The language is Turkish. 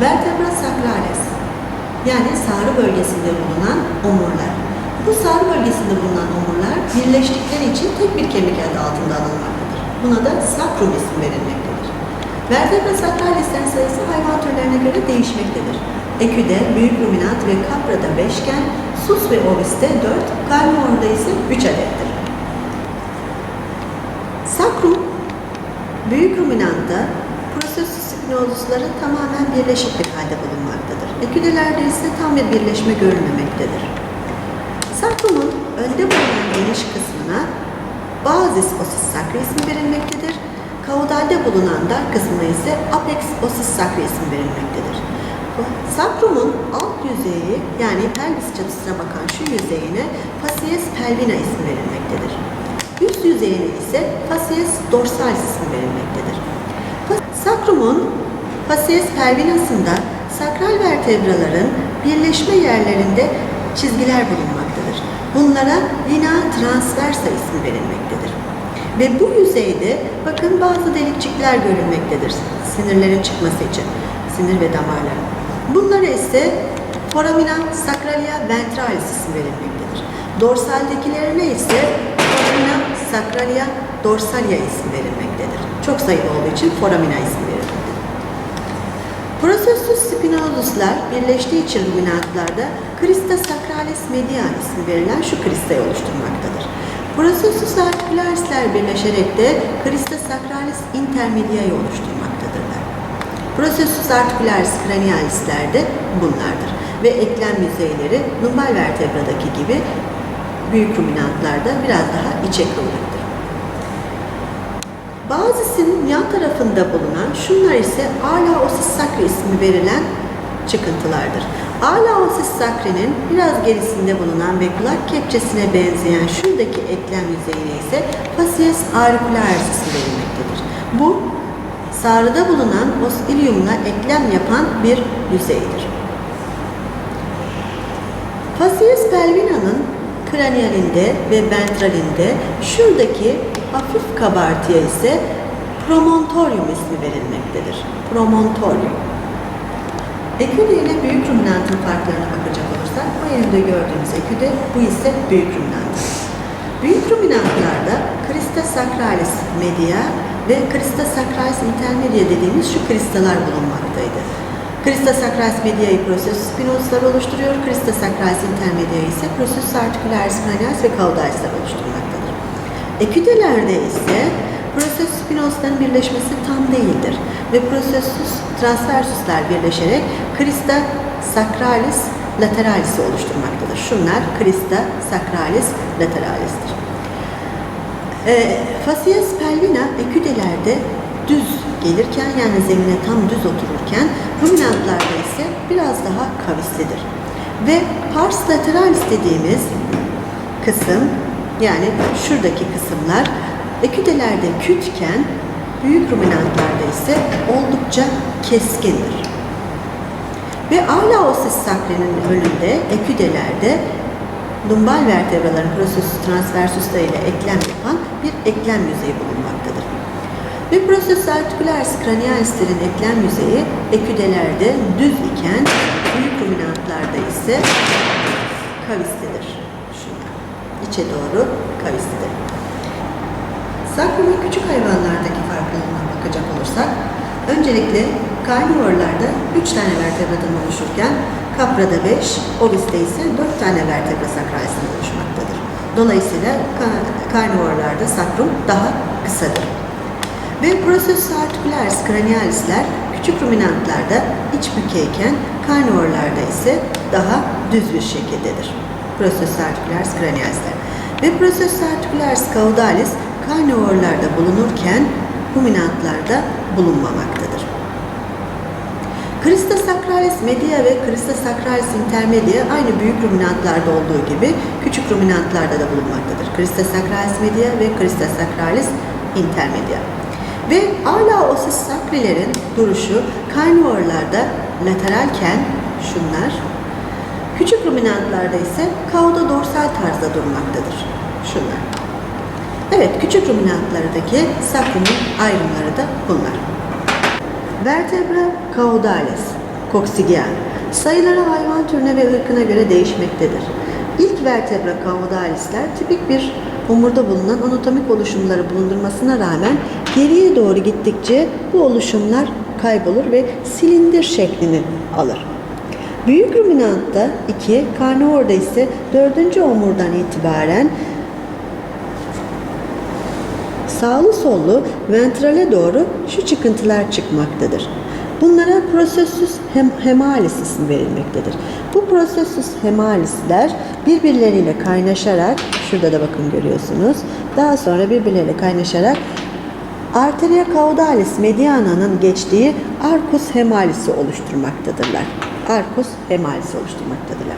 Vertebra sacralis yani sağrı bölgesinde bulunan omurlar. Bu sağrı bölgesinde bulunan omurlar birleştikleri için tek bir kemik adı altında anılmaktadır. Buna da sakrum ismi verilmektedir. Vertebra sacralislerin sayısı hayvan türlerine göre değişmektedir. Eküde, büyük ruminant ve kaprada 5 iken sus ve obiste 4, karnivorda ise 3 adettir. Sakrum, büyük ruminantta spinozusları tamamen birleşik bir halde bulunmaktadır. Eküdelerde ise tam bir birleşme görülmemektedir. Sakrumun önde bulunan geniş kısmına bazis osis sacri ismi verilmektedir. Kaudalde bulunan dar kısmına ise apex osis sacri ismi verilmektedir. Sakrumun alt yüzeyi yani pelvis çatısına bakan şu yüzeyine facies pelvina ismi verilmektedir. Üst yüzeyine ise facies dorsalis ismi verilmektedir. Sakrumun facies pelvinasında sakral vertebraların birleşme yerlerinde çizgiler bulunmaktadır. Bunlara vena transversa ismi verilmektedir. Ve bu yüzeyde bakın bazı delikçikler görülmektedir sinirlerin çıkması için, sinir ve damarların. Bunlara ise foramina sacralia ventralis ismi verilmektedir. Dorsaldekilerine ise foramina sacralia dorsalia ismi verilmektedir. Çok sayıda olduğu için foramina ismi verilmektedir. Processus spinozuslar birleştiği için ruminantlarda Crista sacralis medial ismi verilen şu kristayı oluşturmaktadır. Processus articularisler birleşerek de Crista sacralis intermedia'yı oluşturmaktadırlar. Processus articularis cranialisler de bunlardır ve eklem yüzeyleri lumbal vertebradaki gibi büyük ruminantlarda biraz daha içe kıvrıktır. Bazısının yan tarafında bulunan şunlar ise ala osis sacri ismi verilen çıkıntılardır. Ala osis sacri'nin biraz gerisinde bulunan ve kulak kepçesine benzeyen şuradaki eklem yüzeyine ise facies auricularis ismi verilmektedir. Bu sağrıda bulunan os iliumla eklem yapan bir yüzeydir. Facies pelvina'nın kranialinde ve ventralinde şuradaki hafif kabartıya ise promontorium ismi verilmektedir. Promontorium. Eküde ile büyük ruminantın farklarına bakacak olursak bu elimde gördüğümüz eküde, bu ise büyük ruminant. Büyük ruminantlarda Crista sacralis media ve Crista sacralis intermedia dediğimiz şu kristalar bulunmaktaydı. Crista sacralis mediae processus spinoslar oluşturuyor. Crista sacralis intermedia ise processus articularis cranialis ve caudalisler oluşturmaktadır. Eküdelerde ise processus spinosların birleşmesi tam değildir ve processus transversuslar birleşerek Crista sacralis lateralis'i oluşturmaktadır. Şunlar Crista sacralis lateralis'tir. E, facies pelvina eküdelerde düz gelirken yani zemine tam düz otururken ruminantlarda ise biraz daha kavislidir. Ve pars lateralis dediğimiz kısım yani şuradaki kısımlar eküdelerde kütken büyük ruminantlarda ise oldukça keskindir. Ve ala osis sacre'nin önünde eküdelerde lumbal vertebraların processus transversusları ile eklem yapan bir eklem yüzeyi bulunmaktadır. Ve processus articularis cranialislerin eklem yüzeyi eküdelerde düz iken büyük ruminantlarda ise kavislidir. Şunlar. İçe doğru kavislidir. Sakrumun küçük hayvanlardaki farklılığına bakacak olursak, öncelikle karnivorlarda 3 tane vertebradan oluşurken kaprada 5, obiste ise 4 tane vertebra sakralisinden oluşmaktadır. Dolayısıyla ka- karnivorlarda sakrum daha kısadır. Ve processus articularis cranialisler küçük ruminantlarda iç bükeyken karnivorlarda ise daha düz bir şekildedir. Processus articularis cranialisler. Ve processus articularis caudalis karnivorlarda bulunurken ruminantlarda bulunmamaktadır. Crista sacralis media ve Crista sacralis intermedia aynı büyük ruminantlarda olduğu gibi küçük ruminantlarda da bulunmaktadır. Crista sacralis media ve Crista sacralis intermedia. Ve ala osis sacrilerin duruşu karnivorlarda lateralken şunlar, küçük ruminantlarda ise kauda dorsal tarzda durmaktadır. Şunlar. Evet, küçük ruminantlardaki sakrumun ayrımları da bunlar. Vertebra caudalis Koksigien. Sayıları hayvan türüne ve ırkına göre değişmektedir. İlk vertebra kaudalisler tipik bir omurda bulunan anatomik oluşumları bulundurmasına rağmen geriye doğru gittikçe bu oluşumlar kaybolur ve silindir şeklini alır. Büyük ruminantta 2, karnivorda ise 4. omurdan itibaren sağlı sollu ventrale doğru şu çıkıntılar çıkmaktadır. Bunlara prosessus hem hemalis ismi verilmektedir. Bu prosessus hemalisler birbirleriyle kaynaşarak, şurada da bakın görüyorsunuz, daha sonra birbirleriyle kaynaşarak arteria caudalis mediana'nın geçtiği arcus hemalisi oluşturmaktadırlar. Arcus hemalisi oluşturmaktadırlar.